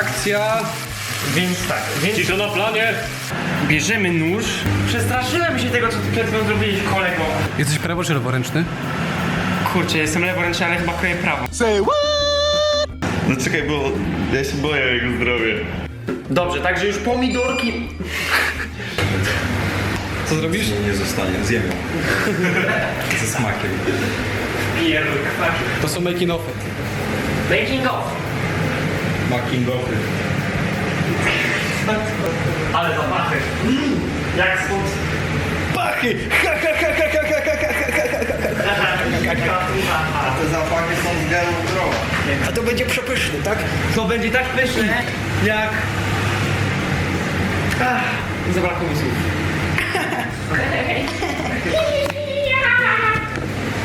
Akcja. Więc tak, więc Cisza na planie. bierzemy nóż. Przestraszyłem się tego, co ty przed chwilą zrobiłeś kolego. Jesteś prawo czy leworęczny? Kurczę, jestem leworęczny, ale chyba kroję prawo. No czekaj, bo ja się boję o jego zdrowie. Dobrze, także już pomidorki... Co zrobisz? Nie, nie zostanie, zjem ją. Ze smakiem. Pierkwak. To są making offy. Making of. Makingofy. Ale zapachy. Mm, jak spod... Pachy! Ha, ha, ha, ha, ha, ha, ha, ha, ha. Te zapachy są z genu zdrowa. A to będzie przepyszny, tak? To będzie tak pyszne, jak... Ach, zabrakło mi słów.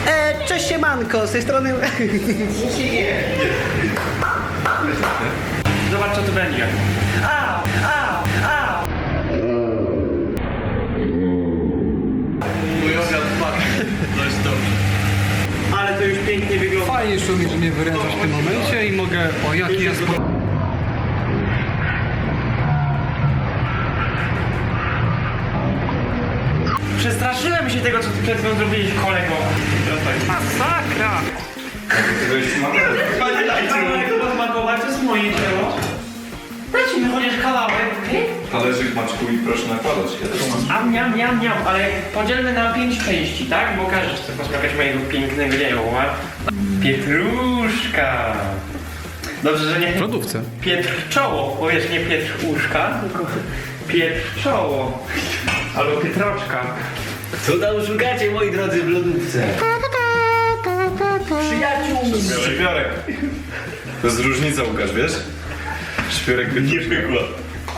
E, cześć siemanko, z tej strony... Au, au, au. Mój obiad. Dość dobrze. Ale to już pięknie wygląda. Fajnie Szumi, że mnie wyręczasz w tym momencie i mogę... O, jaki jest... Przestraszyłem się tego, co przed chwilą zrobiłeś kolego. Masakra! Maczku i proszę nakładać. Ja też mam. Am, niam, niam, niam, ale podzielmy na pięć części, tak? Bo każdy chce posmakać mojego pięknego dzieła. Pietruszka. Dobrze, że nie W lodówce. Pietr czoło, bo wiesz, nie Pietr uszka, tylko Pietr czoło. Albo Pietroczka. Co tam szukacie, moi drodzy, w lodówce? Szpiorek. To jest różnica, Łukasz, wiesz? Szpiorek nie wygła.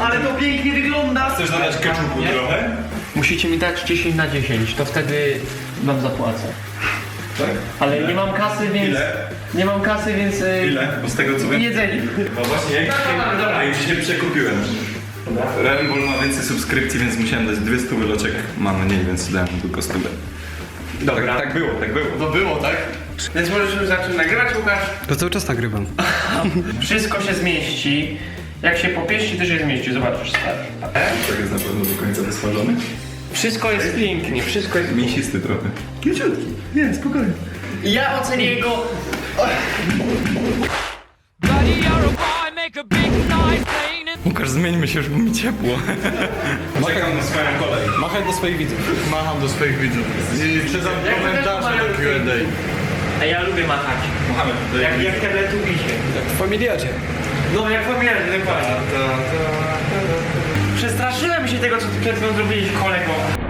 Ale to pięknie wygląda! Chcesz dodać keczupu trochę? Musicie mi dać 10 na 10, to wtedy wam zapłacę. Tak? Ale nie mam kasy, więc... Ile? Nie mam kasy, więc... y, Ile? Bo z tego co wiem... Jedzenie. No właśnie, jak Dobra, dobra. A już się przekupiłem. Rembol ma więcej subskrypcji, więc musiałem dać dwie stówy loczek. Ma mniej, więc dałem mu tylko stówę. Dobra. Tak, tak było, tak było. To było, tak? Więc możesz już zacząć nagrywać, Łukasz. To cały czas nagrywam. Wszystko się zmieści. Jak się popieści, to się zmieści. Zobaczysz, stary. Tak jest na pewno do końca wysmażony. Wszystko jest pięknie, wszystko jest... Mięsisty trochę. Kieciutki. Nie, spokojnie. Ja ocenię jego... Łukasz, zmieńmy się, żeby mi ciepło. Czekam na swoją kolej. Machaj do swoich widzów. Macham do swoich widzów. I czytam komentarze do Q&A. A ja lubię machać. Mohamed, to Jak, jak teletubisie. W familiadzie. No jak pamiętam, dokładnie. Przestraszyłem się tego, co ty przed chwilą zrobiłeś kolego.